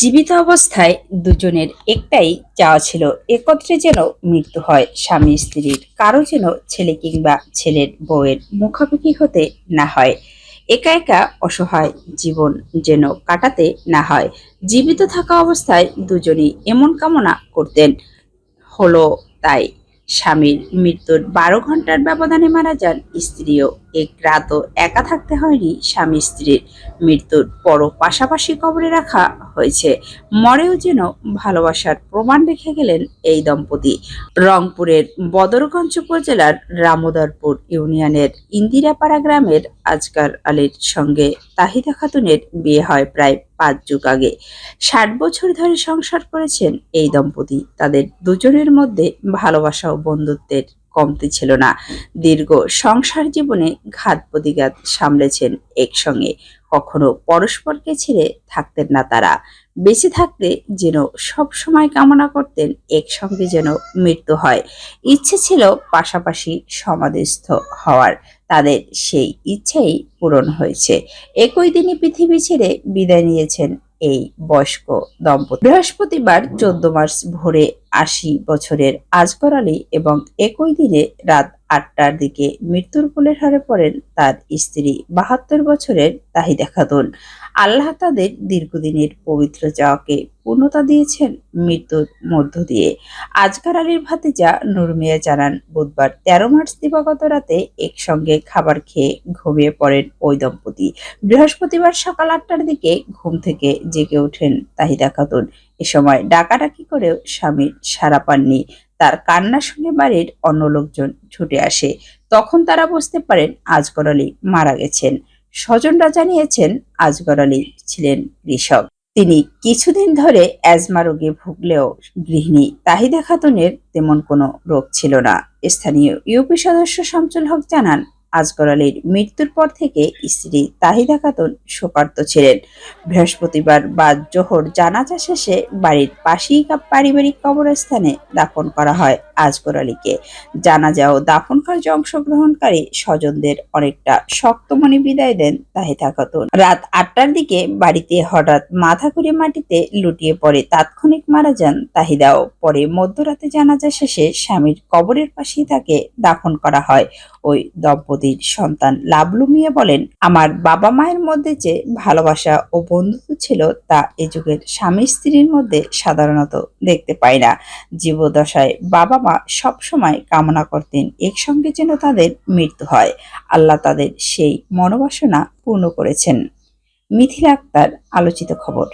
জীবিত অবস্থায় দুজনের একটাই চাওয়া ছিল একত্রে যেন মৃত্যু হয় স্বামী স্ত্রীর, কারও যেন ছেলে কিংবা ছেলের বউয়ের মুখামুখি হতে না হয়। একা একা অসহায় জীবন যেন কাটাতে না হয়। জীবিত থাকা অবস্থায় দুজনই এমন কামনা করতেন। হলো তাই স্বামীর মৃত্যুর বারো ঘণ্টার ব্যবধানে মারা যান স্ত্রীও। এক রাতও একা থাকতে হয়নি স্বামী স্ত্রীর। মৃত্যুর পরও পাশাপাশি কবরে রাখা হয়েছে। মরেও যেন ভালোবাসার প্রমাণ রেখে গেলেন এই দম্পতি। রংপুরের বদরগঞ্জ উপজেলার রামোদরপুর ইউনিয়নের ইন্দিরাপাড়া গ্রামের আজকার আলীর সঙ্গে তাহিদা খাতুনের বিয়ে হয় প্রায় পাঁচ যুগ আগে। ষাট বছর ধরে সংসার করেছেন এই দম্পতি। তাদের দুজনের মধ্যে ভালোবাসা ও বন্ধুত্বের কমতি ছিল না। দীর্ঘ সংসার জীবনে ঘাত প্রতিঘাত সামলেছেন একসঙ্গে। কখনো পরস্পরকে ছেড়ে থাকতেন না তারা। বেঁচে থাকতে যেন সব সময় কামনা করতেন, একসঙ্গে যেন মৃত্যু হয়। ইচ্ছে ছিল পাশাপাশি সমাধিস্থ হওয়ার। তাদের সেই ইচ্ছেই পূরণ হয়েছে। একই দিনে পৃথিবী ছেড়ে বিদায় নিয়েছেন এই বয়স্ক দম্পতি। বৃহস্পতিবার চোদ্দ মার্চ ভোরে আশি বছরের আজগর আলী এবং একই দিনে রাত আটটার দিকে মৃত্যুর কোলের হারে পড়েন তার স্ত্রী বাহাত্তর বছরের তাহিদা খাতুন। আল্লাহ তাদের দীর্ঘদিনের পবিত্র চাওয়াকে পূর্ণতা দিয়েছেন মৃত্যুর মধ্য দিয়ে। আজকার আলীর ভাতিজা নুরমিয়া জানান, বুধবার তেরো মার্চ দিবাগত রাতে একসঙ্গে খাবার খেয়ে ঘুমিয়ে পড়েন ওই দম্পতি। বৃহস্পতিবার সকাল আটটার দিকে ঘুম থেকে জেগে ওঠেন তাহিদা খাতুন। এ সময় ডাকাডাকি করেও স্বামীর সারা পাননি। তার কান্না শুনে বাড়ির অন্য লোকজন ছুটে আসে। তখন তারা বুঝতে পারেন আজগর আলী মারা গেছেন। স্বজনরা জানিয়েছেন আজগর আলী ছিলেন কৃষক। তিনি কিছুদিন ধরে অ্যাজমা রোগে ভুগলেও গৃহিণী। তাহিদা খাতুনের তেমন কোনো রোগ ছিল না। স্থানীয় ইউপি সদস্য শামসুল হক জানান আজগর আলীর মৃত্যুর পর থেকে স্ত্রী তাহিদা খাতুন শোকার্ত ছিলেন। বৃহস্পতিবার বা জোহর জানাজা শেষে বাড়ির পাশেই পারিবারিক কবরস্থানে দাফন করা হয় আজগর আলীকে। জানাজা ও দাফন কার্যে অংশগ্রহণকারী স্বজনদের অনেকটা শক্তমণি বিদায় দেন তাহিদা খাতুন। রাত আটটার দিকে বাড়িতে হঠাৎ মাথা ঘুরে মাটিতে লুটিয়ে পড়ে তাৎক্ষণিক মারা যান তাহিদাও। পরে মধ্যরাতে জানাজা শেষে স্বামীর কবরের পাশেই তাকে দাফন করা হয়। ওই দম্পতির সন্তান লাবলু মিয়া বলেন, আমার বাবা মায়ের মধ্যে যে ভালোবাসা ও বন্ধুত্ব ছিল তা এ যুগের স্বামী স্ত্রীর মধ্যে সাধারণত দেখতে পাই না। জীবদশায় বাবা মা সবসময় কামনা করতেন একসঙ্গে যেন তাদের মৃত্যু হয়। আল্লাহ তাদের সেই মনোবাসনা পূর্ণ করেছেন। মিথিলা আক্তার, আলোচিত খবর।